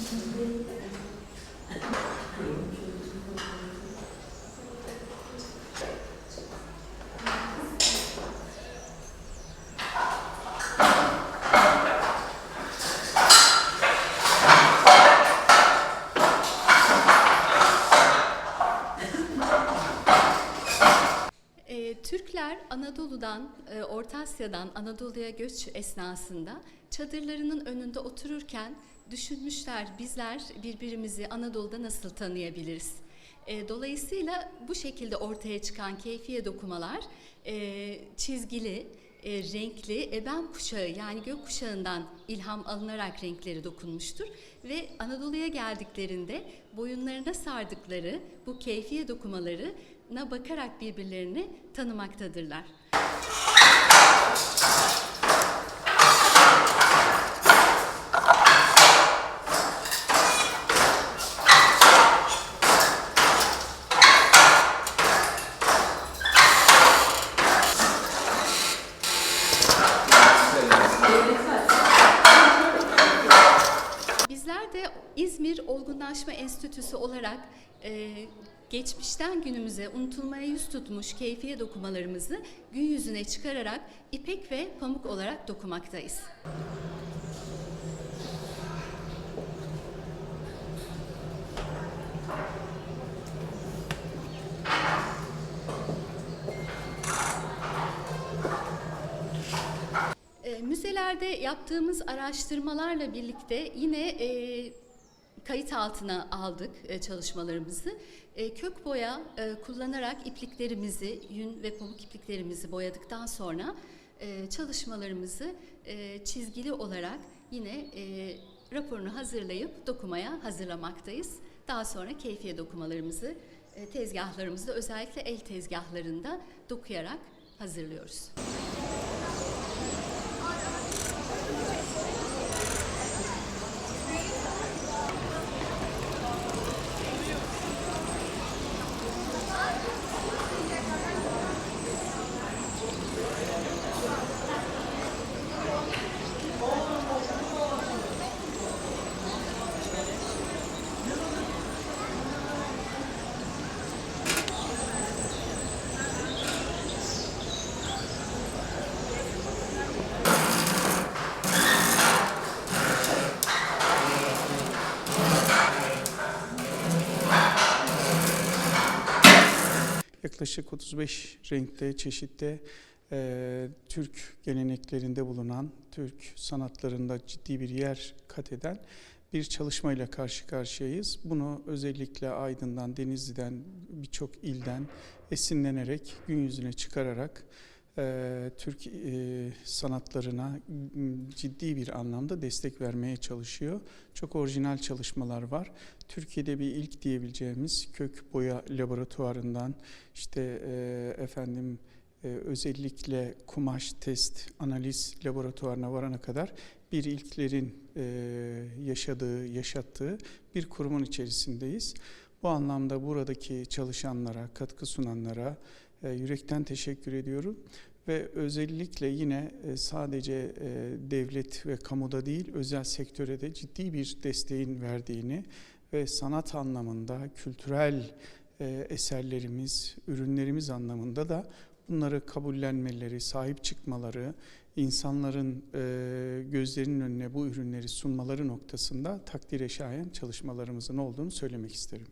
Ee, Türkler Anadolu'dan, e, Orta Asya'dan Anadolu'ya göç esnasında çadırlarının önünde otururken düşünmüşler bizler birbirimizi Anadolu'da nasıl tanıyabiliriz? E, Dolayısıyla bu şekilde ortaya çıkan keyfiye dokumalar e, çizgili, e, renkli eben kuşağı yani gök kuşağından ilham alınarak renkleri dokunmuştur ve Anadolu'ya geldiklerinde boyunlarına sardıkları bu keyfiye dokumalarına bakarak birbirlerini tanımaktadırlar. Bizler de İzmir Olgunlaşma Enstitüsü olarak e, geçmişten günümüze unutulmaya yüz tutmuş keyfiye dokumalarımızı gün yüzüne çıkararak ipek ve pamuk olarak dokumaktayız. E, müzelerde yaptığımız araştırmalarla birlikte yine e, kayıt altına aldık e, çalışmalarımızı. E, kök boya e, kullanarak ipliklerimizi, yün ve pamuk ipliklerimizi boyadıktan sonra çalışmalarımızı çizgili olarak yine raporunu hazırlayıp dokumaya hazırlamaktayız. Daha sonra keyfiye dokumalarımızı tezgahlarımızda özellikle el tezgahlarında dokuyarak hazırlıyoruz. Yaklaşık 35 renkte, çeşitte e, Türk geleneklerinde bulunan, Türk sanatlarında ciddi bir yer kat eden bir çalışmayla karşı karşıyayız. Bunu özellikle Aydın'dan, Denizli'den, birçok ilden esinlenerek, gün yüzüne çıkararak e, Türk e, sanatlarına ciddi bir anlamda destek vermeye çalışıyor. Çok orijinal çalışmalar var. Türkiye'de bir ilk diyebileceğimiz kök boya laboratuvarından işte e, efendim özellikle kumaş test analiz laboratuvarına varana kadar bir ilklerin yaşadığı, yaşattığı bir kurumun içerisindeyiz. Bu anlamda buradaki çalışanlara, katkı sunanlara yürekten teşekkür ediyorum ve özellikle yine e, sadece e, devlet ve kamuda değil özel sektöre de ciddi bir desteğin verdiğini ve sanat anlamında kültürel e, eserlerimiz, ürünlerimiz anlamında da bunları kabullenmeleri, sahip çıkmaları, insanların e, gözlerinin önüne bu ürünleri sunmaları noktasında takdire şayan çalışmalarımızın olduğunu söylemek isterim.